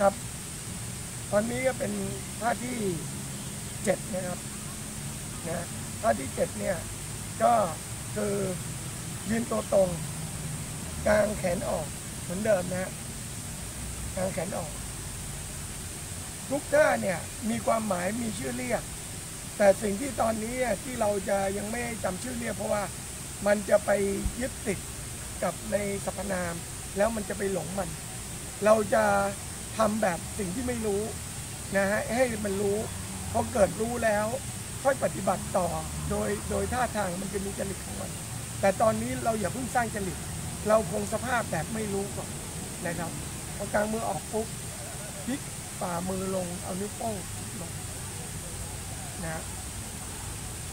ครับ ตอนนี้ก็เป็นท่าที่เจ็ดนะครับนะท่าที่เจ็ดเนี่ยก็คือยืนตัวตรงกางแขนออกเหมือนเดิมนะฮะกางแขนออก ทุกท่าเนี่ยมีความหมายมีชื่อเรียก แต่สิ่งที่ตอนนี้ที่เราจะยังไม่จำชื่อเรียกเพราะว่ามันจะไปยึดติดกับในสรรพนาม แล้วมันจะไปหลงมัน เราจะ ทำแบบสิ่งที่ไม่รู้นะฮะให้มันรู้พอเกิดรู้แล้ว ค่อยปฏิบัติต่อโดยโดยท่าทางมันจะมีจริตของมันแต่ตอนนี้เราอย่าเพิ่งสร้างจริตเราคงสภาพแบบไม่รู้ก่อนนะครับพอกลางมือออกปุ๊บพลิกฝ่ามือลงเอานิ้วโป้งลงนะ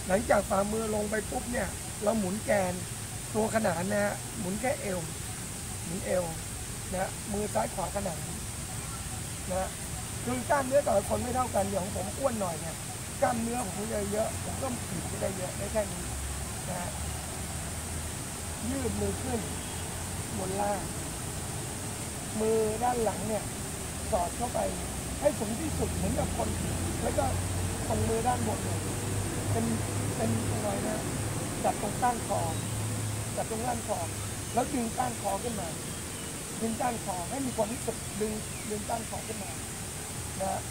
หลังจากฝ่ามือลงไปปุ๊บเนี่ย เราหมุนแกนตัวขนานนะฮะหมุนแค่เอวหมุนเอวนะมือซ้ายขวาขนาน นะฮะคือกล้ามเนื้อแต่ละคนไม่เท่ากันอย่างผมอ้วนหน่อยเนี่ยกล้ามเนื้อผมเยอะผมก็ผิดไม่ได้เยอะได้แค่นี้นะฮะยืดมือขึ้นบนล่าง มือด้านหลังเนี่ยสอดเข้าไปให้สูงที่สุดเหมือนกับคน แล้วก็ตรงมือด้านบนเลยเป็นเป็นอะไรนะจับตรงก้านคอจับตรงก้านคอแล้วดึงก้านคอขึ้นมา ดึงก้านคอให้มีความรู้สึกดึงดึงก้านคอขึ้นมานะ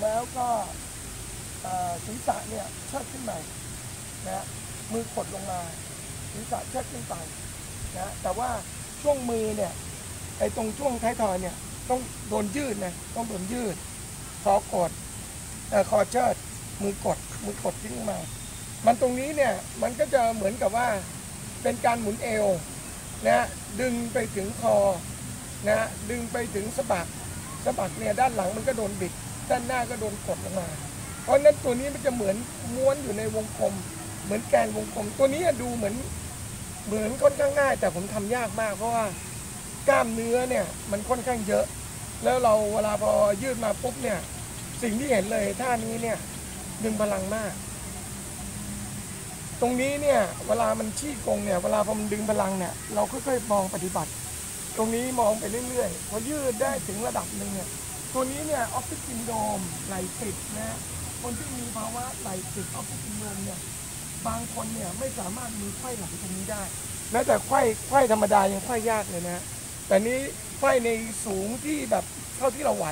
แล้วก็ศีรษะเนี่ยเชิดขึ้นมานะมือกดลงมา ศีรษะเชิดขึ้นไปนะแต่ว่าช่วงมือเนี่ยไอ้ตรงช่วงท้ายทอยเนี่ยต้องโดนยืดนะต้องโดนยืดคอกดเอ่คอเชิดมือกดมือกดทิ้งมา มันตรงนี้เนี่ยมันก็จะเหมือนกับว่าเป็นการหมุนเอวนะดึงไปถึงคอ นะดึงไปถึงสะบักสะบักเนี่ยด้านหลังมันก็โดนบิด ด้านหน้าก็โดนกดลงมา เพราะนั้นตัวนี้มันจะเหมือนม้วนอยู่ในวงกลม เหมือนแกนวงกลม ตัวนี้ดูเหมือนเหมือนค่อนข้างง่าย แต่ผมทำยากมาก เพราะว่ากล้ามเนื้อเนี่ยมันค่อนข้างเยอะ แล้วเราเวลาพอยืดมาปุ๊บเนี่ยสิ่งที่เห็นเลยท่านี้เนี่ยดึงพลังมาก ตรงนี้เนี่ยเวลามันชี้กงเนี่ยเวลาพอมันดึงพลังเนี่ยเราค่อยๆมองปฏิบัติ ตรงนี้มองไปเรื่อยๆพอยืดได้ถึงระดับหนึ่งเนี่ยตัวนี้เนี่ยออฟฟิศซินโดมไหลติดนะคนที่มีภาวะไหลติดออฟฟิศซินโดมเนี่ยบางคนเนี่ยไม่สามารถมือไขว้หลังตรงนี้ได้แม้แต่ไขว้ไขว้ธรรมดายังไขว้ยากเลยนะแต่นี้ไขว้ในสูงที่แบบเท่าที่เราไหว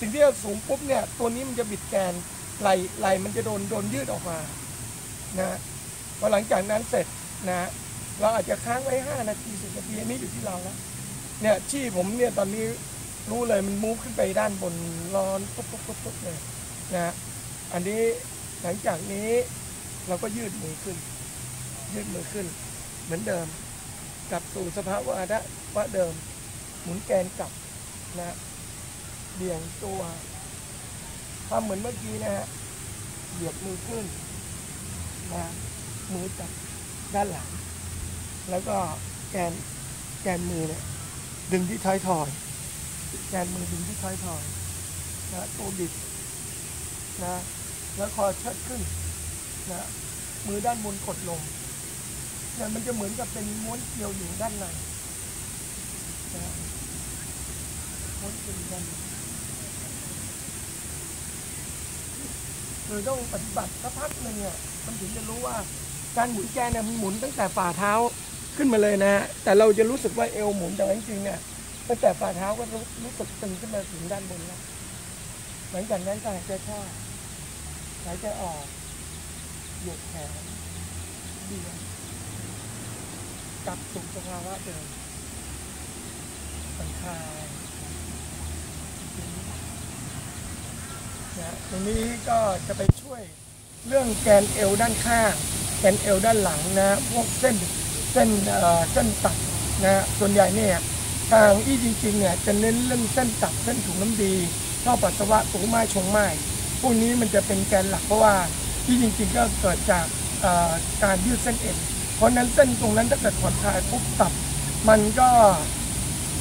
สิ่งที่เราสูงปุ๊บเนี่ยตัวนี้มันจะบิดแกนไหลไหลมันจะโดนโดนยืดออกมานะพอหลังจากนั้นเสร็จนะเราอาจจะค้างไว้ห้านาทีสิบนาทีอันนี้อยู่ที่เราแล้ว เนี่ยชี้ผมเนี่ยตอนนี้รู้เลยมันมูฟขึ้นไปด้านบนร้อนปุ๊บปุ๊บปุ๊บปุ๊บเลยนะอันนี้หลังจากนี้เราก็ยืดมือขึ้น ยืดมือขึ้น เหมือนเดิม กลับสู่สภาวะนะว่าเดิม หมุนแกนกลับนะเบี่ยงตัวทำเหมือนเมื่อกี้นะฮะเหยียดมือขึ้นนะมือจับด้านหลัง แล้วก็แกนแกนมือเนี่ย ดึงที่ท้ายทอยแกนมือดึงที่ท้ายทอยนะตัวบิดนะแล้วคอเชิดขึ้นนะมือด้านบนกดลงเนี่ยมันจะเหมือนกับเป็นม้วนเกลียวอยู่ด้านในนะม้วนเกลียวอยู่ด้านในคือต้องปฏิบัติสักพักหนึ่งเนี่ยมันถึงจะรู้ว่าการหมุนแกนเนี่ยมันหมุนตั้งแต่ฝ่าเท้า ขึ้นมาเลยนะฮะแต่เราจะรู้สึกว่าเอวหมุนแต่ว่าจริงๆเนี่ยตั้งแต่ฝ่าเท้าก็รู้รู้สึกตึงขึ้นมาถึงด้านบนแล้วหลังจากนั้นก็หายใจเข้าหายใจออกหยียดแขนเบี่ยงกลับสู่สภาวะเดิมผ่อนคลายนะตรงนี้ก็จะไปช่วยเรื่องแกนเอวด้านข้าง แกนเอวด้านหลังนะ พวกเส้น เส้นเอ่อเส้นตับนะฮะส่วนใหญ่เนี่ยทางอี้จริงๆเนี่ยจะเน้นเรื่องเส้นตับเส้นถุงน้ำดีท่อปัสสาวะถุงไม้ชงไม้พวกนี้มันจะเป็นแกนหลักเพราะว่าที่จริงๆก็เกิดจากเอ่อการยืดเส้นเอ็นเพราะนั้นเส้นตรงนั้นถ้าเกิดผ่อนคลายปุ๊บตับ มันก็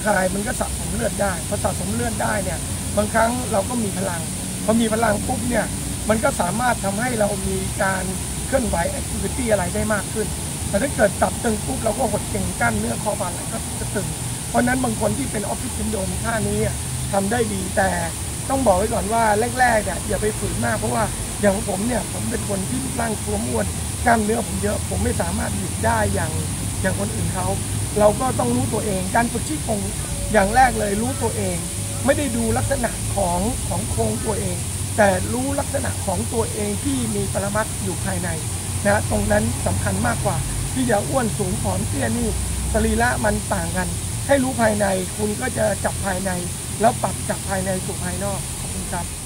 คลายมันก็สะสมเลือดได้พอสะสมเลือดได้เนี่ยบางครั้งเราก็มีพลังพอมีพลังปุ๊บเนี่ยมันก็สามารถทำให้เรามีการเคลื่อนไหวแอคทิวิตี้อะไรได้มากขึ้น แต่ถ้าเกิดตับตึงปุ๊บเราก็หดเก่งกล้ามเนื้อคอบ่าไหล่ก็จะตึง เพราะนั้นบางคนที่เป็นออฟฟิศซินโดรมท่านี้อะทำได้ดีแต่ต้องบอกไว้ก่อนว่าแรกๆอะอย่าไปฝืนมากเพราะว่าอย่างผมเนี่ยผมเป็นคนที่ร่างท้วมอ้วนกล้ามเนื้อผมเยอะ ผมไม่สามารถหยุดได้อย่างอย่างคนอื่นเขาเราก็ต้องรู้ตัวเองการฝึกชี้คงอย่างแรกเลยรู้ตัวเอง ไม่ได้ดูลักษณะของของโครงตัวเอง แต่รู้ลักษณะของตัวเองที่มีปรมัตอยู่ภายในนะตรงนั้นสำคัญมากกว่า ที่จะอ้วนสูงผอมเตี้ยนี่สรีระมันต่างกัน ให้รู้ภายในคุณก็จะจับภายใน แล้วปรับจากภายในสู่ภายนอกขอบคุณครับ